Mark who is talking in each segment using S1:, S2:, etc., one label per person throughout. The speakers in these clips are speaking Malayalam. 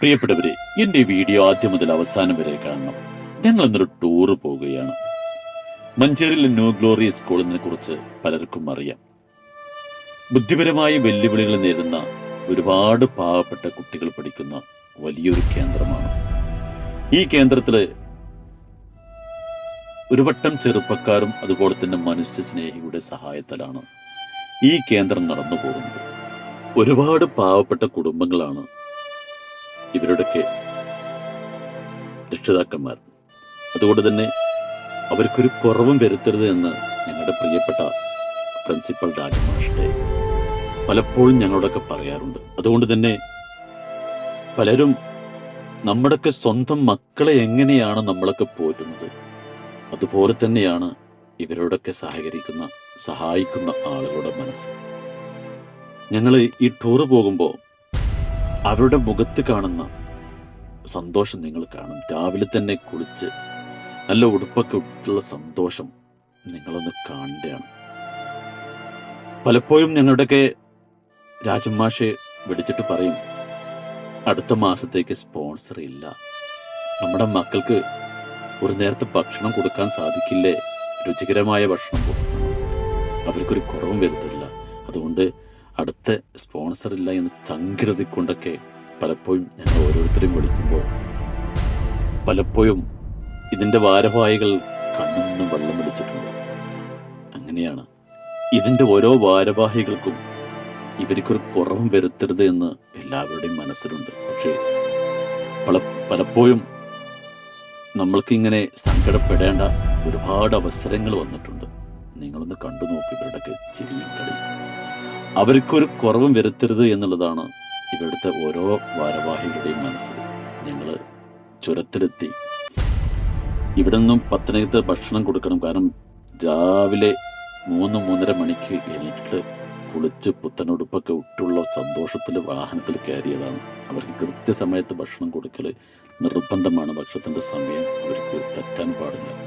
S1: പ്രിയപ്പെട്ടവരെ എന്റെ വീഡിയോ ആദ്യം മുതൽ അവസാനം വരെ കാണണം. ഞങ്ങൾ ഇന്നൊരു ടൂറ് പോവുകയാണ്. മഞ്ചേരിയിലെ ന്യൂ ഗ്ലോറിയസ് സ്കൂളിനെ കുറിച്ച് പലർക്കും അറിയാം. ബുദ്ധിപരമായ വെല്ലുവിളികൾ നേരിടുന്ന ഒരുപാട് പാവപ്പെട്ട കുട്ടികൾ പഠിക്കുന്ന വലിയൊരു കേന്ദ്രമാണ്. ഈ കേന്ദ്രത്തിൽ ഒരു വട്ടം ചെറുപ്പക്കാരും അതുപോലെ തന്നെ മനുഷ്യ സ്നേഹിയുടെ സഹായത്താലാണ് ഈ കേന്ദ്രം നടന്നു പോകുന്നത് ഒരുപാട് പാവപ്പെട്ട കുടുംബങ്ങളാണ് ഇവരുടെയൊക്കെ രക്ഷിതാക്കന്മാർ. അതുകൊണ്ട് തന്നെ അവർക്കൊരു കുറവും വരുത്തരുത് എന്ന് ഞങ്ങളുടെ പ്രിയപ്പെട്ട പ്രിൻസിപ്പൽ രാജമാഷ്ടെ പലപ്പോഴും ഞങ്ങളോടൊക്കെ പറയാറുണ്ട്. അതുകൊണ്ട് തന്നെ പലരും നമ്മുടെയൊക്കെ സ്വന്തം മക്കളെ എങ്ങനെയാണ് നമ്മളൊക്കെ പോറ്റുന്നത്? അതുപോലെ തന്നെയാണ് ഇവരോടൊക്കെ സഹകരിക്കുന്ന സഹായിക്കുന്ന ആളുകളുടെ മനസ്സ്. ഞങ്ങൾ ഈ ടൂറ് പോകുമ്പോൾ അവരുടെ മുഖത്ത് കാണുന്ന സന്തോഷം നിങ്ങൾ കാണും. രാവിലെ തന്നെ കുളിച്ച് നല്ല ഉടുപ്പൊക്കെ ഇട്ടുള്ള സന്തോഷം നിങ്ങളൊന്ന് കാണേണ്ടതാണ് പലപ്പോഴും ഞങ്ങളുടെയൊക്കെ രാജമാഷെ വിളിച്ചിട്ട് പറയും അടുത്ത മാസത്തേക്ക് സ്പോൺസർ ഇല്ല. നമ്മുടെ മക്കൾക്ക് ഒരു നേരത്തെ ഭക്ഷണം കൊടുക്കാൻ സാധിക്കില്ലേ? രുചികരമായ ഭക്ഷണം കൊടുക്കണം. അവർക്കൊരു കുറവും വരുത്തില്ല. അതുകൊണ്ട് അടുത്ത സ്പോൺസർ ഇല്ല എന്ന് ചങ്കിരതിക്കൊണ്ടൊക്കെ പലപ്പോഴും ഞങ്ങൾ ഓരോരുത്തരെയും വിളിക്കുമ്പോൾ പലപ്പോഴും ഇതിന്റെ ഭാരവാഹികൾ കണ്ണിന്ന് വെള്ളം വിളിച്ചിട്ടുണ്ട്. അങ്ങനെയാണ് ഇതിന്റെ ഓരോ ഭാരവാഹികൾക്കും ഇവർക്കൊരു കുറവും വരുത്തരുത് എന്ന് എല്ലാവരുടെയും മനസ്സിലുണ്ട്. പക്ഷേ പല പലപ്പോഴും നമ്മൾക്കിങ്ങനെ സങ്കടപ്പെടേണ്ട ഒരുപാട് അവസരങ്ങൾ വന്നിട്ടുണ്ട്. നിങ്ങളൊന്ന് കണ്ടു നോക്കി ഇവരുടെയൊക്കെ ചിരിയും കളിയും. അവർക്കൊരു കുറവും വരുത്തരുത് എന്നുള്ളതാണ് ഇവിടുത്തെ ഓരോ ഭാരവാഹികളുടെയും മനസ്സിൽ ഞങ്ങൾ ചുരത്തിലെത്തി. ഇവിടെ നിന്നും പത്തനംതിട്ട ഭക്ഷണം കൊടുക്കണം. കാരണം രാവിലെ മൂന്ന് മൂന്നര മണിക്ക് എണീറ്റിട്ട് കുളിച്ച് പുത്തനുടുപ്പൊക്കെ ഇട്ടുള്ള സന്തോഷത്തിൽ വാഹനത്തിൽ കയറിയതാണ്. അവർക്ക് കൃത്യസമയത്ത് ഭക്ഷണം കൊടുക്കൽ നിർബന്ധമാണ്. ഭക്ഷണത്തിന്റെ സമയം അവർക്ക് തെറ്റാൻ പാടില്ല.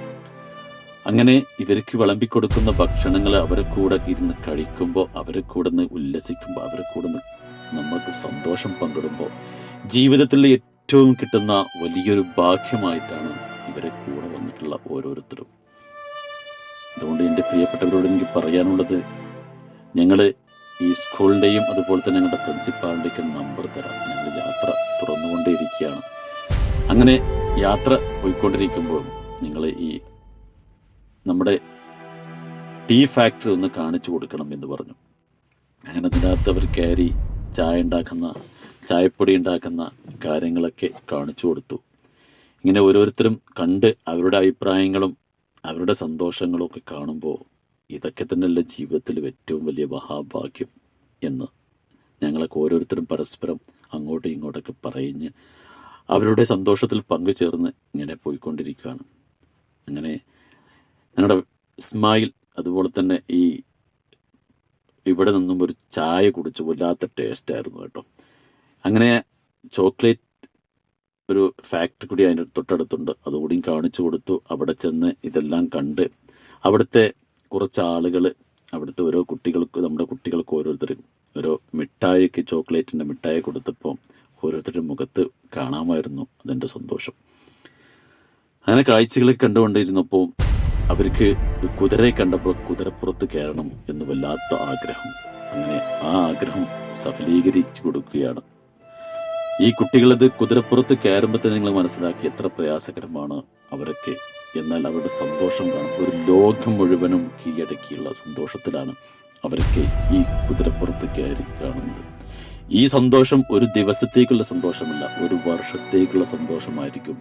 S1: അങ്ങനെ ഇവർക്ക് വിളമ്പിക്കൊടുക്കുന്ന ഭക്ഷണങ്ങൾ അവരെ കൂടെ ഇരുന്ന് കഴിക്കുമ്പോൾ അവരെ കൂടെ നിന്ന് ഉല്ലസിക്കുമ്പോൾ അവരെ കൂടെ നിന്ന് നമ്മൾക്ക് സന്തോഷം പങ്കിടുമ്പോൾ ജീവിതത്തിൽ ഏറ്റവും കിട്ടുന്ന വലിയൊരു ഭാഗ്യമായിട്ടാണ് ഇവരെ കൂടെ വന്നിട്ടുള്ള ഓരോരുത്തരും. അതുകൊണ്ട് എന്റെ പ്രിയപ്പെട്ടവരോട് എനിക്ക് പറയാനുള്ളത് ഞങ്ങൾ ഈ സ്കൂളിന്റെയും അതുപോലെ തന്നെ ഞങ്ങളുടെ പ്രിൻസിപ്പാളിന്റെയൊക്കെ നമ്പർ തരാം. ഞങ്ങൾ യാത്ര തുറന്നുകൊണ്ടേയിരിക്കുകയാണ്. അങ്ങനെ യാത്ര പോയിക്കൊണ്ടിരിക്കുമ്പോൾ നിങ്ങൾ ഈ നമ്മുടെ ടീ ഫാക്ടറി ഒന്ന് കാണിച്ചു കൊടുക്കണം എന്ന് പറഞ്ഞു. അങ്ങനെ അതിനകത്ത് അവർ കയറി ചായ ഉണ്ടാക്കുന്ന ചായപ്പൊടി ഉണ്ടാക്കുന്ന കാര്യങ്ങളൊക്കെ കാണിച്ചു കൊടുത്തു. ഇങ്ങനെ ഓരോരുത്തരും കണ്ട് അവരുടെ അഭിപ്രായങ്ങളും അവരുടെ സന്തോഷങ്ങളും ഒക്കെ കാണുമ്പോൾ ഇതൊക്കെ തന്നെയല്ല ജീവിതത്തിൽ ഏറ്റവും വലിയ മഹാഭാഗ്യം എന്ന് ഞങ്ങളൊക്കെ ഓരോരുത്തരും പരസ്പരം അങ്ങോട്ടും ഇങ്ങോട്ടൊക്കെ പറഞ്ഞ് അവരുടെ സന്തോഷത്തിൽ പങ്കുചേർന്ന് ഇങ്ങനെ പോയിക്കൊണ്ടിരിക്കുകയാണ്. അങ്ങനെ ഞങ്ങളുടെ ഇസ്മായിൽ അതുപോലെ തന്നെ ഈ ഇവിടെ നിന്നും ഒരു ചായ കുടിച്ചു വല്ലാത്ത ടേസ്റ്റ് ആയിരുന്നു കേട്ടോ. അങ്ങനെ ചോക്ലേറ്റ് ഒരു ഫാക്ടറി കൂടി അതിന്റെ തൊട്ടടുത്തുണ്ട്. അതുകൂടിയും കാണിച്ചു കൊടുത്തു. അവിടെ ചെന്ന് ഇതെല്ലാം കണ്ട് അവിടുത്തെ കുറച്ച് ആളുകൾ അവിടുത്തെ ഓരോ കുട്ടികൾക്ക് നമ്മുടെ കുട്ടികൾക്ക് ഓരോരുത്തരും ഓരോ മിഠായിക്ക് ചോക്ലേറ്റിന്റെ മിഠായി കൊടുത്തപ്പോൾ ഓരോരുത്തരുടെ മുഖത്ത് കാണാമായിരുന്നു അതിന്റെ സന്തോഷം. അങ്ങനെ കാഴ്ചകളെ കണ്ടുകൊണ്ടിരുന്നപ്പോൾ അവർക്ക് കുതിരയെ കണ്ടപ്പോൾ കുതിരപ്പുറത്ത് കയറണം എന്ന് വല്ലാത്ത ആഗ്രഹം. അങ്ങനെ ആ ആഗ്രഹം സഫലീകരിച്ചു കൊടുക്കുകയാണ്. ഈ കുട്ടികളത് കുതിരപ്പുറത്ത് കയറുമ്പോൾ തന്നെ നിങ്ങൾ മനസ്സിലാക്കി എത്ര പ്രയാസകരമാണ് അവരൊക്കെ. എന്നാൽ അവരുടെ സന്തോഷം കാണും. ഒരു ലോകം മുഴുവനും കീഴടക്കിയുള്ള സന്തോഷത്തിലാണ് അവരൊക്കെ ഈ കുതിരപ്പുറത്ത് കയറി കാണുന്നത്. ഈ സന്തോഷം ഒരു ദിവസത്തേക്കുള്ള സന്തോഷമല്ല ഒരു വർഷത്തേക്കുള്ള സന്തോഷമായിരിക്കും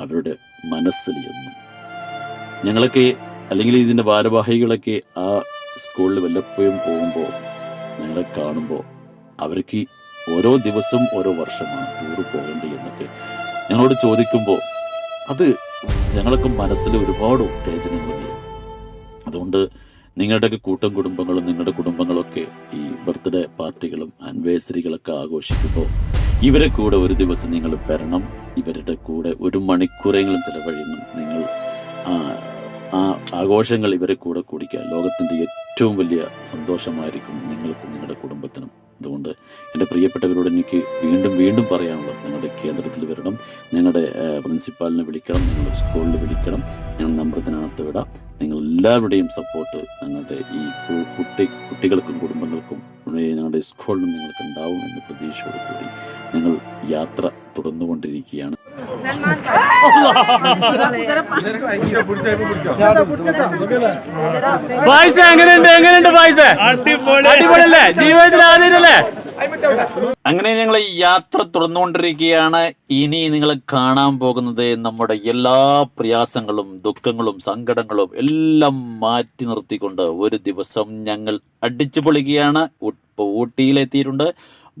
S1: അവരുടെ മനസ്സിൽ എന്നും. ഞങ്ങളൊക്കെ അല്ലെങ്കിൽ ഇതിന്റെ ഭാരവാഹികളൊക്കെ ആ സ്കൂളിൽ വല്ലപ്പോഴും പോകുമ്പോൾ ഞങ്ങളെ കാണുമ്പോൾ അവർക്ക് ഓരോ ദിവസവും ഓരോ വർഷമാണ് ടൂർ പോകേണ്ടി എന്നൊക്കെ ഞങ്ങളോട് ചോദിക്കുമ്പോൾ അത് ഞങ്ങളൊക്കെ മനസ്സിൽ ഒരുപാട് ഉത്തേജനങ്ങൾ തരും അതുകൊണ്ട് നിങ്ങളുടെയൊക്കെ കൂട്ടം കുടുംബങ്ങളും നിങ്ങളുടെ കുടുംബങ്ങളൊക്കെ ഈ ബർത്ത്ഡേ പാർട്ടികളും ആനിവേഴ്സറികളൊക്കെ ആഘോഷിക്കുമ്പോൾ ഇവരെ കൂടെ ഒരു ദിവസം നിങ്ങൾ വരണം ഇവരുടെ കൂടെ ഒരു മണിക്കൂറെങ്കിലും ചിലവഴിയണം നിങ്ങൾ ആ ആഘോഷങ്ങൾ ഇവരെ കൂടെ കൂടിക്കുക ലോകത്തിന്റെ ഏറ്റവും വലിയ സന്തോഷമായിരിക്കും നിങ്ങൾക്കും നിങ്ങളുടെ കുടുംബത്തിനും. അതുകൊണ്ട് എന്റെ പ്രിയപ്പെട്ടവരോട് എനിക്ക് വീണ്ടും വീണ്ടും പറയാനുള്ളത് നിങ്ങളുടെ കേന്ദ്രത്തിൽ വരണം ഞങ്ങളുടെ പ്രിൻസിപ്പാളിനെ വിളിക്കണം നിങ്ങളുടെ സ്കൂളിൽ വിളിക്കണം ഞങ്ങൾ നമ്പറത്തിനകത്ത് വിടാം. നിങ്ങളെല്ലാവരുടെയും സപ്പോർട്ട് ഞങ്ങളുടെ ഈ കുട്ടി കുട്ടികൾക്കും കുടുംബങ്ങൾക്കും ഞങ്ങളുടെ സ്കൂളിനും നിങ്ങൾക്ക് ഉണ്ടാവും എന്ന പ്രതീക്ഷയോട് കൂടി യാത്ര തുടർന്നുകൊണ്ടിരിക്കുകയാണ്.
S2: ഫായിസ എങ്ങനെയുണ്ട് എങ്ങനെയുണ്ട് ഫായിസ അടിപൊളിയല്ലേ? ജീവിതത്തിൽ ആദ്യമല്ലേ
S1: അങ്ങനെ ഞങ്ങൾ ഈ യാത്ര തുടർന്നുകൊണ്ടിരിക്കുകയാണ്. ഇനി നിങ്ങൾ കാണാൻ പോകുന്നത് നമ്മുടെ എല്ലാ പ്രയാസങ്ങളും ദുഃഖങ്ങളും സങ്കടങ്ങളും എല്ലാം മാറ്റി നിർത്തിക്കൊണ്ട് ഒരു ദിവസം ഞങ്ങൾ അടിച്ചു പൊളിക്കുകയാണ് ഇപ്പോൾ ഊട്ടിയിലെത്തിയിട്ടുണ്ട്.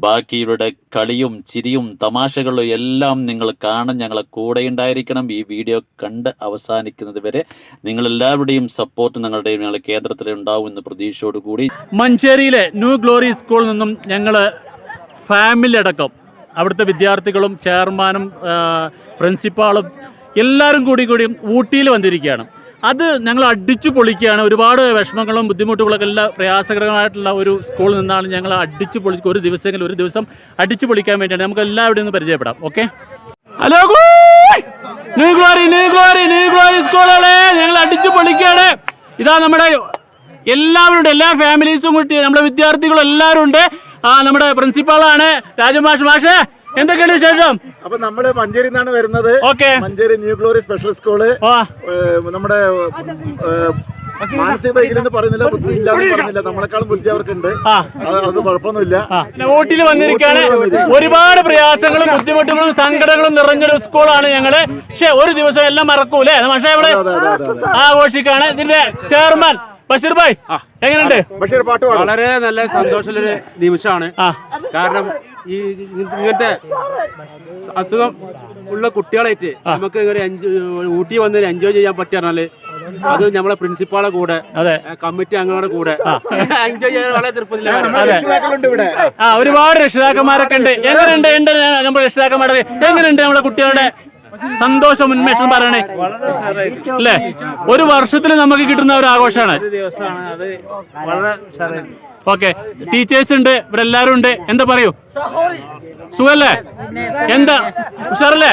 S1: ബാക്കിയുടെ കളിയും ചിരിയും തമാശകളും എല്ലാം നിങ്ങൾ കാണാൻ ഞങ്ങളെ കൂടെ ഉണ്ടായിരിക്കണം. ഈ വീഡിയോ കണ്ട് അവസാനിക്കുന്നത് വരെ നിങ്ങളെല്ലാവരുടെയും സപ്പോർട്ട് ഞങ്ങളുടെയും ഞങ്ങളുടെ കേന്ദ്രത്തിൽ ഉണ്ടാവും എന്ന് പ്രതീക്ഷയോട് കൂടി
S2: മഞ്ചേരിയിലെ ന്യൂ ഗ്ലോറി സ്കൂളിൽ നിന്നും ഞങ്ങൾ ഫാമിലി അടക്കം അവിടുത്തെ വിദ്യാർത്ഥികളും ചെയർമാനും പ്രിൻസിപ്പാളും എല്ലാവരും കൂടി കൂടി ഊട്ടിയിൽ വന്നിരിക്കുകയാണ്. അത് ഞങ്ങൾ അടിച്ചു പൊളിക്കുകയാണ്. ഒരുപാട് വിഷമങ്ങളും ബുദ്ധിമുട്ടുകളൊക്കെ എല്ലാം പ്രയാസകരമായിട്ടുള്ള ഒരു സ്കൂളിൽ നിന്നാണ് ഞങ്ങൾ അടിച്ചു പൊളിച്ച് ഒരു ദിവസമെങ്കിലും ഒരു ദിവസം അടിച്ചു പൊളിക്കാൻ വേണ്ടിയാണ്. നമുക്ക് എല്ലാവരുടെയും ഒന്ന് പരിചയപ്പെടാം. Okay hello New Glory New Glory New Glory സ്കൂളുകളെ ഞങ്ങൾ അടിച്ചു പൊളിക്കുകയാണ്. ഇതാ നമ്മുടെ എല്ലാവരുണ്ട്. എല്ലാ ഫാമിലീസും കൂട്ടി നമ്മുടെ വിദ്യാർത്ഥികളും എല്ലാവരും ഉണ്ട് ആ നമ്മുടെ പ്രിൻസിപ്പാളാണ് രാജമാഷ് മാഷ്. എന്തൊക്കെയാണ് വിശേഷം?
S3: അപ്പൊ നമ്മൾ മഞ്ചേരി നിന്നാണ് വരുന്നത്. Okay. Manjeri New Glory
S2: special
S3: school. നമ്മുടെ മാനസിക വൈകല്യം പറയുന്നില്ല ബുദ്ധി ഇല്ലാന്ന് പറഞ്ഞില്ല നമ്മളെക്കാളും ബുദ്ധി അവർക്കുണ്ട്. അത് കുഴപ്പമൊന്നുമില്ല.
S2: ആ, ഊട്ടിയിൽ വന്നിരിക്കുകയാണ് ഒരുപാട് പ്രയാസങ്ങളും ബുദ്ധിമുട്ടുകളും സങ്കടങ്ങളും നിറഞ്ഞൊരു സ്കൂളാണ് ഞങ്ങൾ. പക്ഷെ ഒരു ദിവസം എല്ലാം മറക്കൂലേ? പക്ഷേ ഇവിടെ ആഘോഷിക്കാണ്. ഇതിന്റെ ചെയർമാൻ ബഷീർ ഭായ് എങ്ങനെയുണ്ട്?
S3: ബഷീർ പാട്ട്
S4: വളരെ നല്ല സന്തോഷമുള്ളൊരു നിമിഷമാണ്. കാരണം ഈ ഇങ്ങനത്തെ അസുഖം ഉള്ള കുട്ടികളായിട്ട് നമുക്ക് ഇങ്ങനെ ഊട്ടി വന്ന് എൻജോയ് ചെയ്യാൻ പറ്റിയാൽ അത് നമ്മളെ പ്രിൻസിപ്പാളെ കൂടെ
S2: അതെ.
S4: കമ്മിറ്റി അംഗങ്ങളുടെ കൂടെ എൻജോയ് ചെയ്യാൻ വളരെ
S2: അതെ.
S3: ഇവിടെ.
S2: ആ ഒരുപാട് രക്ഷിതാക്കന്മാരൊക്കെ ഉണ്ട്. എങ്ങനെയുണ്ട്? എന്റെ നമ്മുടെ രക്ഷിതാക്കന്മാരുടെ എങ്ങനെയുണ്ട് നമ്മുടെ കുട്ടികളുടെ സന്തോഷം ഉന്മേഷം പറയണേ? അല്ലേ? ഒരു വർഷത്തിൽ നമുക്ക് കിട്ടുന്ന ഒരു ആഘോഷമാണ്. ഓക്കെ. ടീച്ചേഴ്സ് ഉണ്ട് ഇവിടെ എല്ലാവരും ഉണ്ട്. എന്താ പറയൂ? സുഖല്ലേ? എന്താ? ഉഷാറല്ലേ?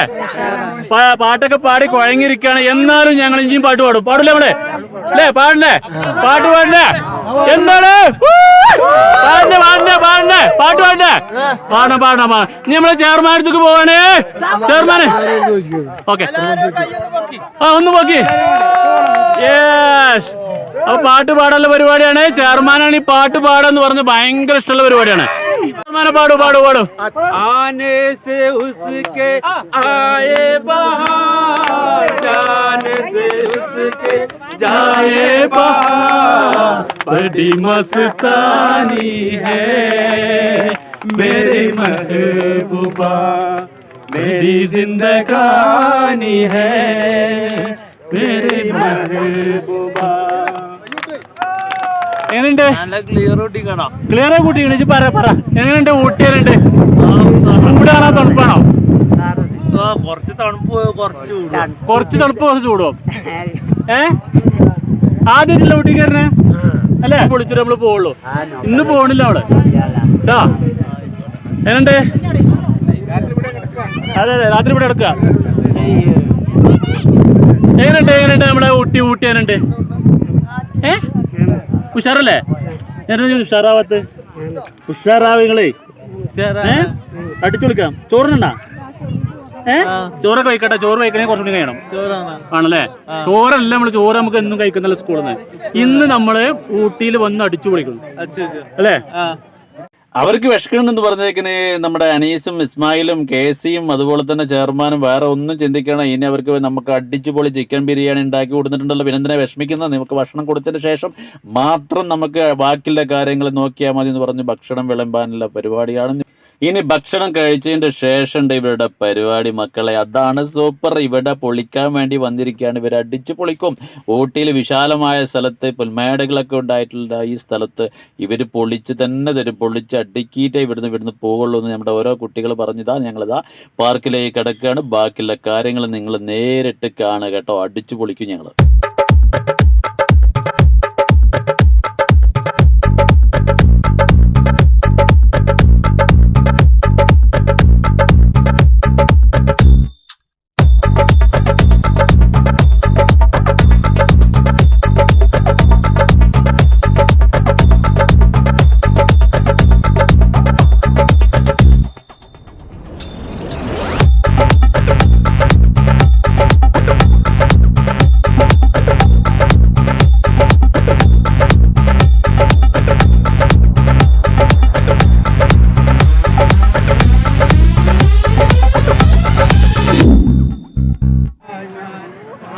S2: പാട്ടൊക്കെ പാടി കുഴങ്ങിയിരിക്കുകയാണ്. എന്നാലും ഞങ്ങൾ ഇഞ്ചിയും പാട്ട് പാടും. പാടില്ല ഇവിടെ അല്ലേ? പാടില്ലേ? പാട്ട് പാടില്ലേ? എന്താണ്? പാടണേ പാടണേ പാടണേ പാട്ട് പാടണേ പാടണം പാടണം പാടണം. ഇനി നമ്മളെ ചെയർമാനത്തേക്ക് പോവാണേ. ചെയർമാന്. ഓക്കെ. ആ ഒന്ന് നോക്കി. യെസ് അപ്പൊ പാട്ട് പാടാനുള്ള പരിപാടിയാണ് ചെയർമാനാണ് ഈ പാട്ട് പാടാന്ന് പറഞ്ഞ് ഭയങ്കര ഇഷ്ടമുള്ള പരിപാടിയാണ് ചെയർമാനെ പാടു പാടു പാടു
S4: आने से उसके आए बहार जाने से उसके जाए बहार
S2: बड़ी मस्तानी है मेरी महबूबा मेरी जिंदगानी है मेरी महबूबा എങ്ങനെയുണ്ട്? ക്ലിയർ കൂട്ടി ഇണിച്ച് പറ പറ. എങ്ങനെയുണ്ട് ഊട്ടി ചൂടാണോ തണുപ്പാണോ?
S5: കുറച്ച് തണുപ്പ് കുറച്ച്.
S2: കുറച്ച് തണുപ്പ് കുറച്ച് ചൂടോ? ഏ? ആദ്യമായിട്ടല്ല ഊട്ടി കയറണേ? അല്ലേ? പൊളിച്ചിട്ട് നമ്മൾ പോവുള്ളൂ. ഇന്ന് പോണില്ല അവൾ ട്ടാ എങ്ങനെയുണ്ട്? അതെ അതെ രാത്രി ഇവിടെ എടുക്കുക എങ്ങനെയുണ്ട് എങ്ങനെയുണ്ട് നമ്മുടെ ഊട്ടി ഊട്ടി എങ്ങനെയുണ്ട്? ഏ? ഉഷാറല്ലേ? ഞാൻ ഉഷാറാവാത്ത? ഉഷാറാവ് നിങ്ങളേ. ഏ? അടിച്ചു വിളിക്കാം ചോറിനുണ്ടാ ഏ? ചോറൊക്കെ കഴിക്കട്ടെ. ചോറ് കഴിക്കണേ കുറച്ചുകൂടി കഴിയണം. ആണല്ലേ? ചോറല്ല നമ്മൾ ചോറ് നമുക്ക് എന്നും കഴിക്കുന്നല്ലോ സ്കൂളിൽ നിന്ന് ഇന്ന് നമ്മൾ ഊട്ടിയിൽ വന്ന് അടിച്ചു പൊളിക്കുന്നു. അല്ലേ?
S1: അവർക്ക് വിഷക്കണമെന്ന് പറഞ്ഞേക്കിന് നമ്മുടെ അനീസും ഇസ്മായിലും കെ സിയും അതുപോലെ തന്നെ ചെയർമാനും വേറെ ഒന്നും ചിന്തിക്കണം ഇനി അവർക്ക് നമുക്ക് അടിച്ചു പൊളി ചിക്കൻ ബിരിയാണി ഉണ്ടാക്കി കൊടുത്തിട്ടുണ്ടല്ലോ. പിന്നെ എന്തിനാ വിഷമിക്കുന്നത്? നമുക്ക് ഭക്ഷണം കൊടുത്തതിന് ശേഷം മാത്രം നമുക്ക് ബാക്കിയുള്ള കാര്യങ്ങൾ നോക്കിയാൽ മതി എന്ന് പറഞ്ഞ് ഭക്ഷണം വിളമ്പാനുള്ള പരിപാടിയാണ്. ഇനി ഭക്ഷണം കഴിച്ചതിന്റെ ശേഷം ഇവരുടെ പരിപാടി മക്കളെ. അതാണ് സൂപ്പർ. ഇവിടെ പൊളിക്കാൻ വേണ്ടി വന്നിരിക്കുകയാണ്. ഇവർ അടിച്ചു പൊളിക്കും. ഊട്ടിയിൽ വിശാലമായ സ്ഥലത്ത് പുൽമേടകളൊക്കെ ഉണ്ടായിട്ടുള്ള ഈ സ്ഥലത്ത് ഇവർ പൊളിച്ച് തന്നെ തരും. പൊളിച്ച് അടുക്കിയിട്ടേ ഇവിടുന്ന് ഇവിടുന്ന് പോകുള്ളൂ എന്ന് നമ്മുടെ ഓരോ കുട്ടികൾ പറഞ്ഞതാ ഞങ്ങളിതാ പാർക്കിലേക്ക് കിടക്കുകയാണ്. ബാക്കിയുള്ള കാര്യങ്ങൾ നിങ്ങൾ നേരിട്ട് കാണുക കേട്ടോ. അടിച്ചു പൊളിക്കും ഞങ്ങൾ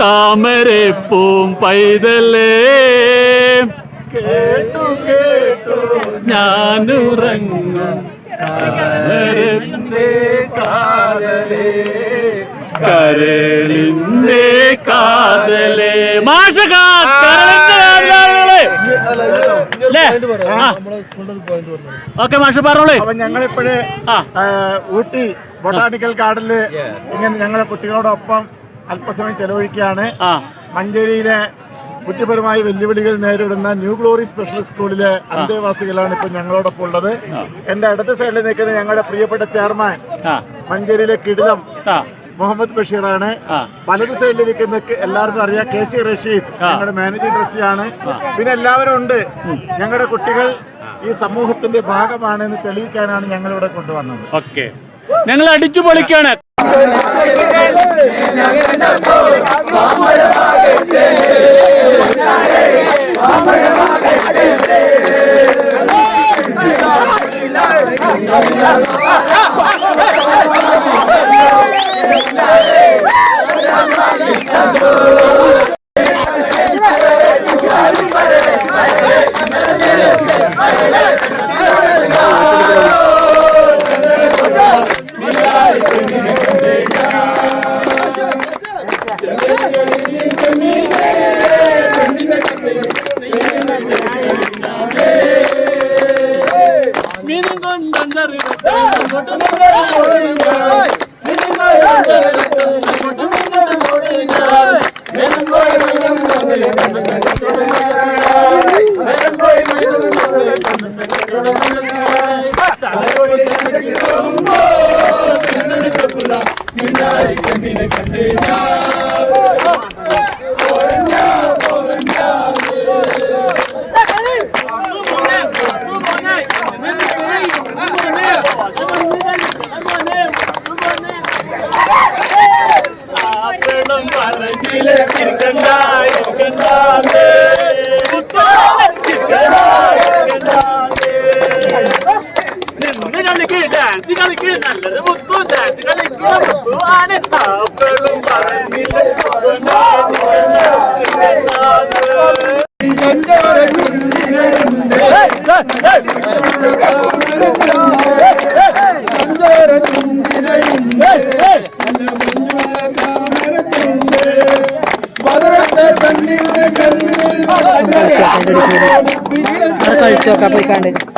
S2: താമരെ പൂം പൈതലേ.
S3: കേട്ടു കേട്ടു.
S2: ഞാനുറങ്ങും
S3: കരളിന്റെ കാതലേ.
S2: കരളിന്റെ ഓക്കെ മാഷ പറഞ്ഞോളേ.
S3: അപ്പൊ ഞങ്ങളിപ്പോഴേ
S2: ആ.
S3: ഊട്ടി ബൊട്ടാണിക്കൽ ഗാർഡനിൽ ഇങ്ങനെ ഞങ്ങളെ കുട്ടികളോടൊപ്പം അല്പസമയം ചെലവഴിക്കുകയാണ്. മഞ്ചേരിയിലെ ബുദ്ധിപരമായ വെല്ലുവിളികൾ നേരിടുന്ന ന്യൂ ഗ്ലോറി സ്പെഷ്യൽ സ്കൂളിലെ അന്തേവാസികളാണ് ഇപ്പൊ ഞങ്ങളോടൊപ്പം ഉള്ളത്. എന്റെ അടുത്ത സൈഡിൽ നിൽക്കുന്ന ഞങ്ങളുടെ പ്രിയപ്പെട്ട ചെയർമാൻ മഞ്ചേരിയിലെ കിടിലം മുഹമ്മദ് ബഷീറാണ്. വലത് സൈഡിൽ നിൽക്കുന്ന എല്ലാവർക്കും അറിയാം കെ സി റഷീദ് ഞങ്ങളുടെ മാനേജിംഗ് ട്രസ്റ്റിയാണ്. പിന്നെ എല്ലാവരും ഉണ്ട്. ഞങ്ങളുടെ കുട്ടികൾ ഈ സമൂഹത്തിന്റെ ഭാഗമാണെന്ന് തെളിയിക്കാനാണ് ഞങ്ങളിവിടെ കൊണ്ടുവന്നത്.
S2: ഓക്കെ. ഞങ്ങൾ അടിച്ചു പൊളിക്കാണ്. നിന്ന് കളിക്ക് നല്ലത് മുത്തു ഡാൻസ് കളിക്ക് മുത്തു ആണ് ആപ്പിളും പറഞ്ഞില്ല?
S6: കഴിച്ചോക്കാ പോയി കണ്ടു ആ അത് പോയി കഴിച്ചോ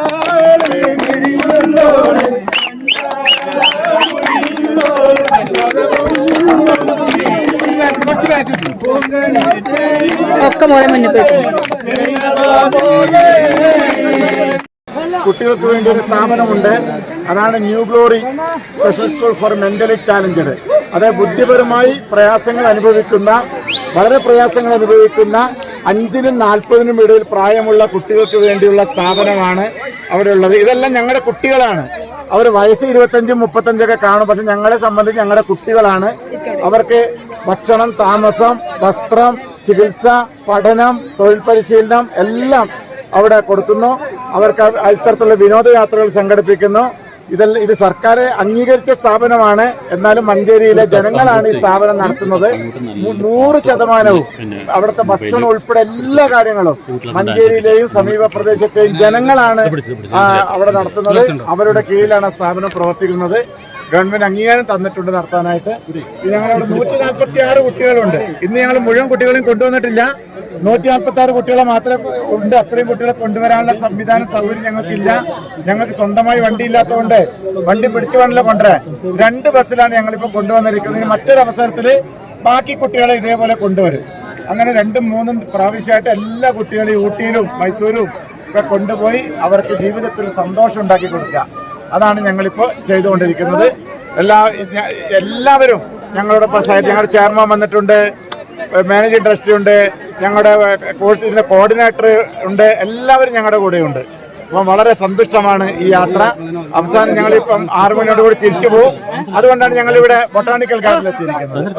S6: ഒക്കെ മോനെ മുന്നിൽ പോയി.
S3: കുട്ടികൾക്ക് വേണ്ടി ഒരു സ്ഥാപനമുണ്ട്. അതാണ് New Glory special school for mentally challenged. അത് ബുദ്ധിപരമായി പ്രയാസങ്ങൾ അനുഭവിക്കുന്ന വളരെ പ്രയാസങ്ങൾ അനുഭവിക്കുന്ന അഞ്ചിനും നാൽപ്പതിനും ഇടയിൽ പ്രായമുള്ള കുട്ടികൾക്ക് വേണ്ടിയുള്ള സ്ഥാപനമാണ് അവിടെ ഉള്ളത്. ഇതെല്ലാം ഞങ്ങളുടെ കുട്ടികളാണ്. അവർ വയസ്സ് ഇരുപത്തഞ്ചും മുപ്പത്തഞ്ചൊക്കെ കാണും. പക്ഷെ ഞങ്ങളെ സംബന്ധിച്ച് ഞങ്ങളുടെ കുട്ടികളാണ്. അവർക്ക് ഭക്ഷണം താമസം വസ്ത്രം ചികിത്സ പഠനം തൊഴിൽ പരിശീലനം എല്ലാം അവിടെ കൊടുക്കുന്നു. അവർക്ക് ഇത്തരത്തിലുള്ള വിനോദയാത്രകൾ സംഘടിപ്പിക്കുന്നു. ഇതെല്ലാം ഇത് സർക്കാർ അംഗീകരിച്ച സ്ഥാപനമാണ്. എന്നാലും മഞ്ചേരിയിലെ ജനങ്ങളാണ് ഈ സ്ഥാപനം നടത്തുന്നത്. നൂറ് ശതമാനവും അവിടുത്തെ ഭക്ഷണം ഉൾപ്പെടെ എല്ലാ കാര്യങ്ങളും മഞ്ചേരിയിലെയും സമീപ പ്രദേശത്തെയും ജനങ്ങളാണ് അവിടെ നടത്തുന്നത്. അവരുടെ കീഴിലാണ് സ്ഥാപനം പ്രവർത്തിക്കുന്നത്. ഗവൺമെന്റ് അംഗീകാരം തന്നിട്ടുണ്ട് നടത്താനായിട്ട്. ഞങ്ങളവിടെ നൂറ്റി നാൽപ്പത്തി ആറ് കുട്ടികളുണ്ട്. ഇന്ന് ഞങ്ങൾ മുഴുവൻ കുട്ടികളെയും കൊണ്ടുവന്നിട്ടില്ല. നൂറ്റി നാൽപ്പത്തി ആറ് കുട്ടികളെ മാത്രമേ ഉണ്ട്. അത്രയും കുട്ടികളെ കൊണ്ടുവരാനുള്ള സംവിധാനം സൗകര്യം ഞങ്ങൾക്കില്ല. ഞങ്ങൾക്ക് സ്വന്തമായി വണ്ടി ഇല്ലാത്തതുകൊണ്ട് വണ്ടി പിടിച്ചു വേണമല്ലോ കൊണ്ടുവരാൻ. രണ്ട് ബസ്സിലാണ് ഞങ്ങളിപ്പോൾ കൊണ്ടുവന്നിരിക്കുന്നത്. മറ്റൊരു അവസരത്തിൽ ബാക്കി കുട്ടികളെ ഇതേപോലെ കൊണ്ടുവരും. അങ്ങനെ രണ്ടും മൂന്നും പ്രാവശ്യമായിട്ട് എല്ലാ കുട്ടികളെയും ഊട്ടിയിലും മൈസൂരും ഒക്കെ കൊണ്ടുപോയി അവർക്ക് ജീവിതത്തിൽ സന്തോഷം ഉണ്ടാക്കി കൊടുക്കുക. അതാണ് ഞങ്ങളിപ്പോൾ ചെയ്തുകൊണ്ടിരിക്കുന്നത്. എല്ലാ എല്ലാവരും ഞങ്ങളുടെ സഹായിച്ചു ഞങ്ങളുടെ ചെയർമാൻ വന്നിട്ടുണ്ട് മാനേജിംഗ് ട്രസ്റ്റി ഉണ്ട് ഞങ്ങളുടെ കോഴ്സിന്റെ കോർഡിനേറ്റർ ഉണ്ട് എല്ലാവരും ഞങ്ങളുടെ കൂടെയുണ്ട്. അപ്പം വളരെ സന്തുഷ്ടമാണ് ഈ യാത്ര. അവസാനം ഞങ്ങളിപ്പം ആറു മണിയോട് കൂടി തിരിച്ചു പോകും അതുകൊണ്ടാണ് ഞങ്ങളിവിടെ ബൊട്ടാണിക്കൽ ഗാർഡനിൽ എത്തിയിരിക്കുന്നത്.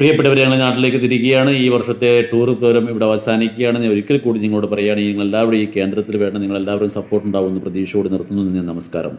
S1: പ്രിയപ്പെട്ടവരെ ഞങ്ങൾ നാട്ടിലേക്ക് തിരിക്കുകയാണ്. ഈ വർഷത്തെ ടൂർ പ്രോഗ്രാം ഇവിടെ അവസാനിക്കുകയാണ്. ഞാൻ ഒരിക്കൽ കൂടി നിങ്ങളോട് പറയുകയാണ് നിങ്ങൾ എല്ലാവരും ഈ കേന്ദ്രത്തിൽ വേണ്ട നിങ്ങൾ എല്ലാവരും സപ്പോർട്ട് ഉണ്ടാവുമെന്ന് പ്രതീക്ഷയോട് നിർത്തുന്നു. നമസ്കാരം.